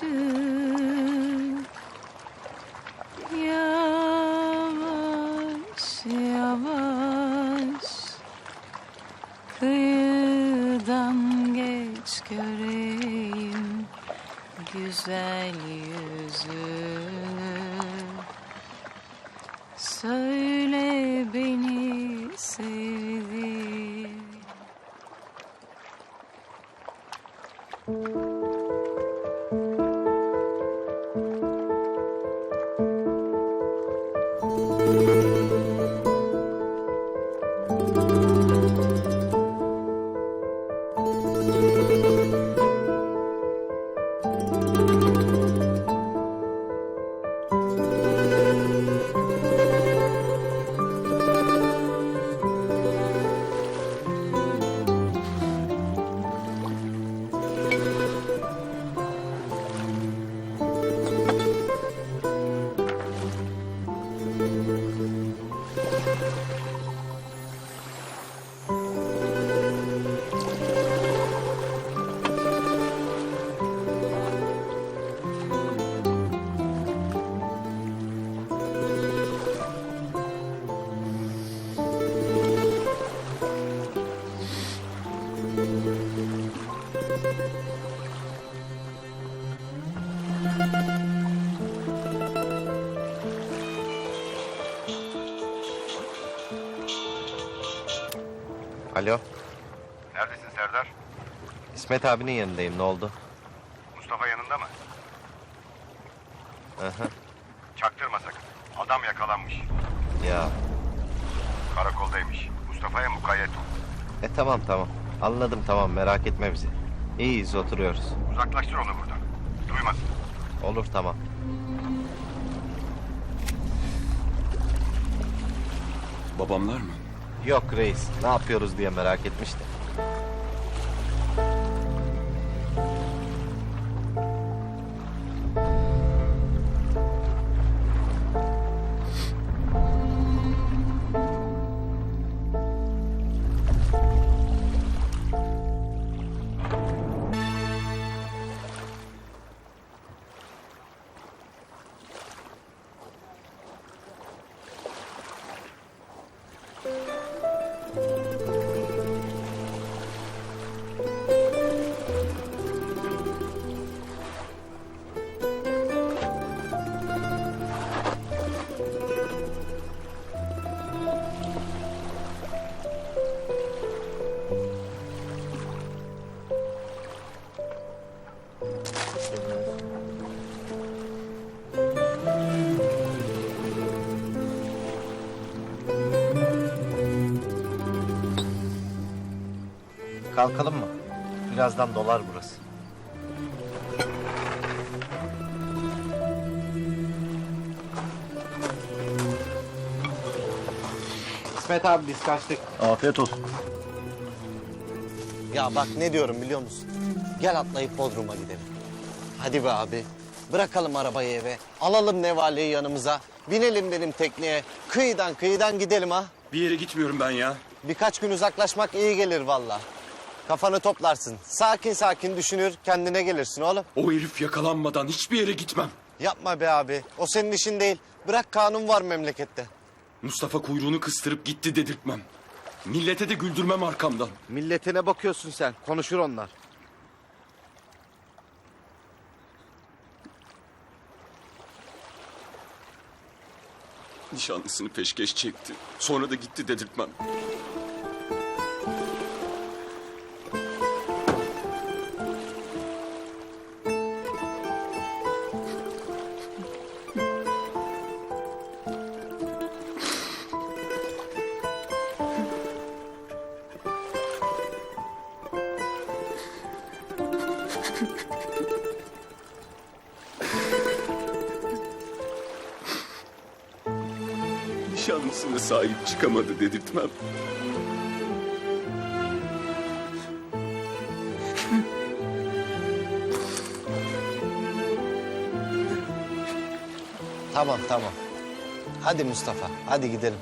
kayıkçı Yavaş yavaş. Kıyıdan geç göreyim Güzel yüzünü Söyle beni sevdi Alo, Neredesin Serdar? İsmet abinin yanındayım. Ne oldu? Mustafa yanında mı? Hı. Çaktırma sakın. Adam yakalanmış. Ya, Karakoldaymış. Mustafa'ya mukayyet ol. e tamam tamam. Anladım tamam merak etme bizi. İyiyiz oturuyoruz. Uzaklaştır onu buradan. Duymasın. Olur tamam. Babamlar mı? Yok reis ne yapıyoruz diye merak etmiştim. Kalkalım mı? Birazdan dolar burası. İsmet abi biz kaçtık. Afiyet olsun. Ya bak ne diyorum biliyor musun? Gel atlayıp Bodrum'a gidelim. Hadi be abi. Bırakalım arabayı eve. Alalım Nevale'yi yanımıza. Binelim benim tekneye. Kıyıdan kıyıdan gidelim ha. Bir yere gitmiyorum ben ya. Birkaç gün uzaklaşmak iyi gelir valla. Kafanı toplarsın. Sakin sakin düşünür kendine gelirsin oğlum. O herif yakalanmadan hiçbir yere gitmem. Yapma be abi. O senin işin değil. Bırak kanun var memlekette. Mustafa kuyruğunu kıstırıp gitti dedirtmem. Millete de güldürmem arkamdan. Milletine bakıyorsun sen. Konuşur onlar. Nişanlısını peşkeş çekti. Sonra da gitti dedirtmem. Nişanlısına sahip çıkamadı dedirtmem. Tamam tamam. Hadi Mustafa hadi gidelim.